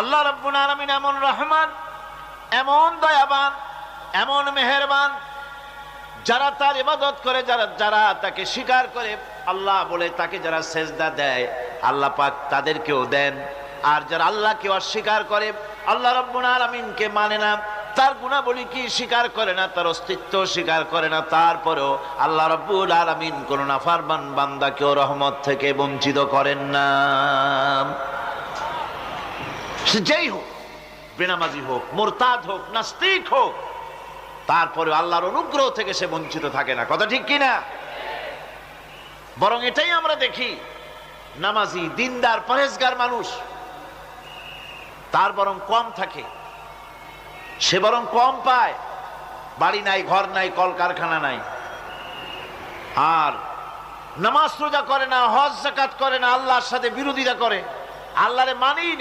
আল্লাহ রব্বুল আলমিন এমন রহমান, এমন দয়াবান, এমন মেহেরবান, যারা তার ইবাদত করে, যারা যারা তাকে স্বীকার করে, আল্লাহ বলে তাকে যারা সেজদা দেয়, আল্লাহ পাক তাদেরকেও দেন। আর যারা আল্লাহকে অস্বীকার করে, আল্লাহ রব্বুল আলমিনকে মানে না, তার গুণাবলী কি স্বীকার করে না, তার অস্তিত্ব স্বীকার করে না, তারপরেও আল্লাহ রব্বুল আলমিন কোন নাফারবান বান্দাকেও রহমত থেকে বঞ্চিত করেন না। সে যেই হোক, বেনামাজি হোক, মোরতাদ হোক, নাস্তিক হোক তারপরে আল্লাহর অনুগ্রহ থেকে সে বঞ্চিত থাকে না। কথা ঠিক কিনা? বরং এটাই আমরা দেখি, নামাজি, দিনদার পরেজগার মানুষ, তার বরং কম থাকে। সে বরং কম পায়। বাড়ি নাই, ঘর নাই, কলকারখানা নাই। আর নামাজ রোজা করে না, হজ জাকাত করে না, আল্লাহর সাথে বিরোধিতা করে, আল্লাহরে মানেই না।